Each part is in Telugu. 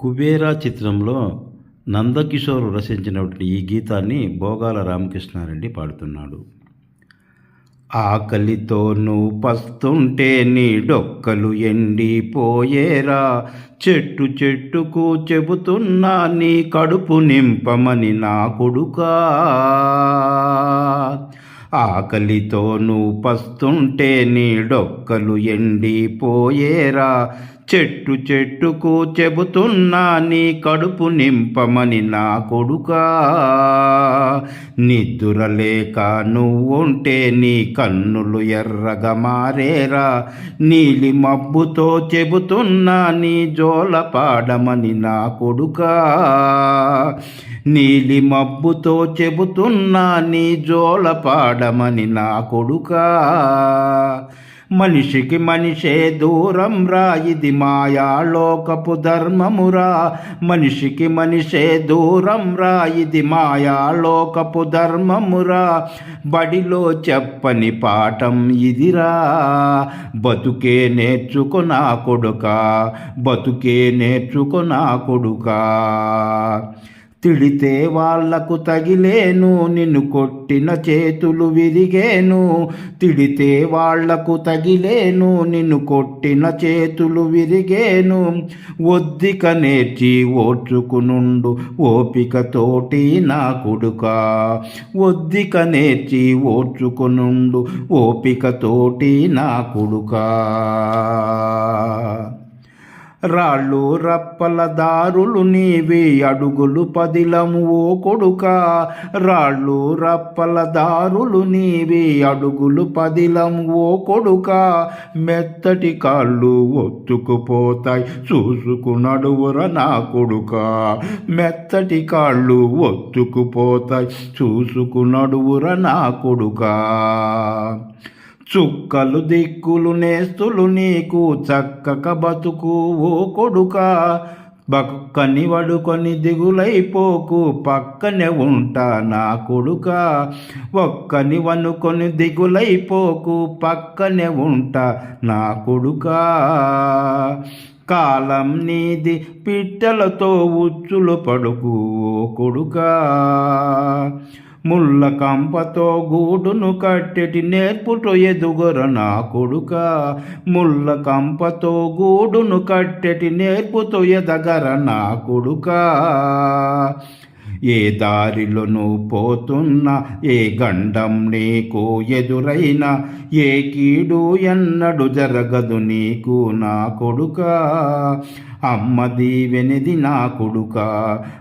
కుబేరా చిత్రంలో నందకిషోర్ రచించినటువంటి ఈ గీతాన్ని భోగాల రామకృష్ణారెడ్డి పాడుతున్నాడు. ఆకలితోను పస్తుంటే నీ డొక్కలు ఎండిపోయేరా. చెట్టు చెట్టుకు చెబుతున్నా నీ కడుపు నింపమని నా కొడుకా. ఆకలితోను పస్తుంటే నీ డొక్కలు ఎండిపోయేరా. చెట్టు చెట్టుకు చెబుతున్నా నీ కడుపు నింపమని నా కొడుకా. నిద్దురలేక నువ్వుంటే నీ కన్నులు ఎర్రగా మారేరా. నీలి మబ్బుతో చెబుతున్నా నీ జోల పాడమని నా కొడుకా. నీలి మబ్బుతో చెబుతున్నా నీ జోల పాడమని నా కొడుకా. మనిషికి మనిషే దూరం రా ఇది మాయాలోకపు ధర్మమురా. మనిషికి మనిషే దూరం రా ఇది మాయాలోకపు ధర్మమురా. బడిలో చెప్పని పాఠం ఇదిరా. బతుకే నేర్చుకున్నా కొడుక బతుకే నేర్చుకున్నా కొడుకా. తిడితే వాళ్ళకు తగిలేను నిన్ను కొట్టిన చేతులు విరిగేను. తిడితే వాళ్ళకు తగిలేను నిన్ను కొట్టిన చేతులు విరిగేను. ఒద్దిక నేర్చి ఓర్చుకునుండు ఓపికతోటి నా కొడుక. ఒద్దిక నేర్చి ఓర్చుకునుండు ఓపికతోటి నా కొడుకా. రాళ్ళు రప్పల దారులు నీవి అడుగులు పదిలము ఓ కొడుక. రాళ్ళు రప్పల దారులు నీవి అడుగులు పదిలము ఓ కొడుక. మెత్తటి కాళ్ళు ఒత్తుకుపోతాయి చూసుకు నడువుర నా కొడుక. మెత్తటి కాళ్ళు ఒత్తుకుపోతాయి చూసుకు నడువుర నా కొడుక. చుక్కలు దిక్కులు నేస్తులు నీకు చక్కక బతుకు ఓ కొడుక. బక్కని వడుకొని దిగులైపోకు పక్కనే ఉంటా నా కొడుక. ఒక్కని వనుకొని దిగులైపోకు పక్కనే ఉంటా నా కొడుక. కాలం నీది పిట్టలతో ఉచ్చులు పడుకు ఓ కొడుకా. ముళ్ళ కంపతో గూడును కట్టెటి నేర్పుటో ఎదుగుర నా కొడుక. ముళ్ళ కంపతో గూడును కట్టెటి నేర్పుతో ఎదగర నా కొడుక. ఏ దారిలోనూ పోతున్నా ఏ గండం నీకు ఎదురైనా ఏ కీడు ఎన్నడు జరగదు నీకు నా కొడుకా. అమ్మ దీవెనిది నా కొడుక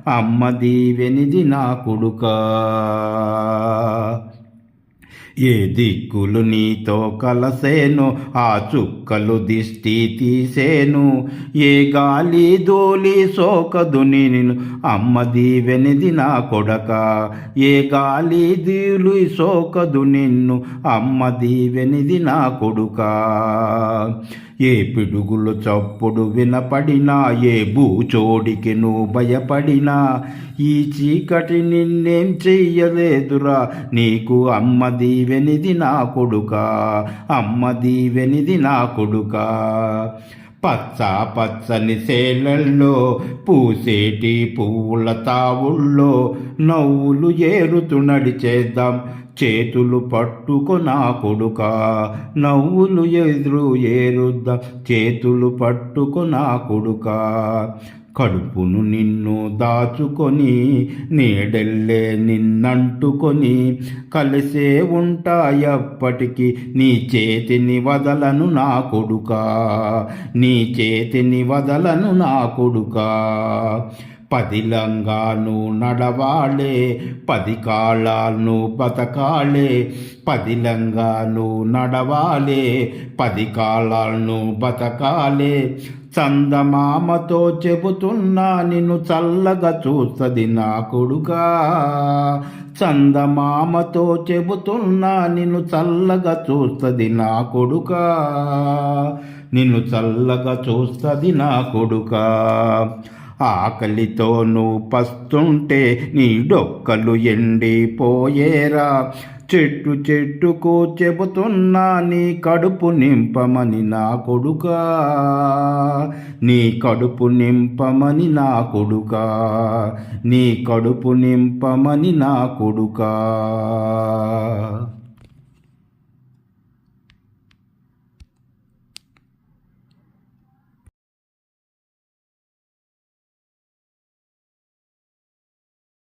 అమ్మ దీవెనిది నా కొడుక. ఏ దిక్కులు నీతో కలసేను ఆ చుక్కలు దిష్టి తీసేను. ఏ గాలి దోలి సోకదు నేను అమ్మ దీవెనిది నా కొడక. ఏ గాలి దీలు సోకదు నిన్ను అమ్మ దీవెనిది నా కొడుక. ఏ పిడుగులు చప్పుడు వినపడినా ఏ భూచోడికి నువ్వు భయపడినా ఈ చీకటి నిన్నేం చెయ్యలేదురా నీకు అమ్మ దీవెనిది నా కొడుక అమ్మ దీవెనిది నా కొడుక. పచ్చ పచ్చని సేలల్లో పూసేటి పువ్వుల తావుల్లో నవ్వులు ఏరుతు నడిచేద్దాం. చేతులు పట్టుకొనా కొడుక నవ్వులు ఎదురు ఏరుద్దాం. చేతులు పట్టుకొనా కొడుక కడుపును నిన్ను దాచుకొని నీడెల్లే నిన్నంటుకొని కలిసే ఉంటాయప్పటికీ నీ చేతిని వదలను నా కొడుక. నీ చేతిని వదలను నా కొడుక. పదిలంగాను నడవాలే పది కాళ్ళను బతకాలే పదిలంగాను నడవాలే పది కాళ్ళను బతకాలే. చందమామతో చెబుతున్నా నిన్ను చల్లగా చూస్తుంది నా కొడుకా. చందమామతో చెబుతున్నా నిన్ను చల్లగా చూస్తుంది నా కొడుకా. నిన్ను చల్లగా చూస్తుంది నా కొడుకా. ఆకలితో నువ్వు పస్తుంటే నీ డొక్కలు ఎండిపోయేరా. చెట్టు చెట్టుకు చెబుతున్నా నీ కడుపు నింపమని నా కొడుకా. నీ కడుపు నింపమని నా కొడుకా. నీ కడుపు నింపమని నా కొడుకా.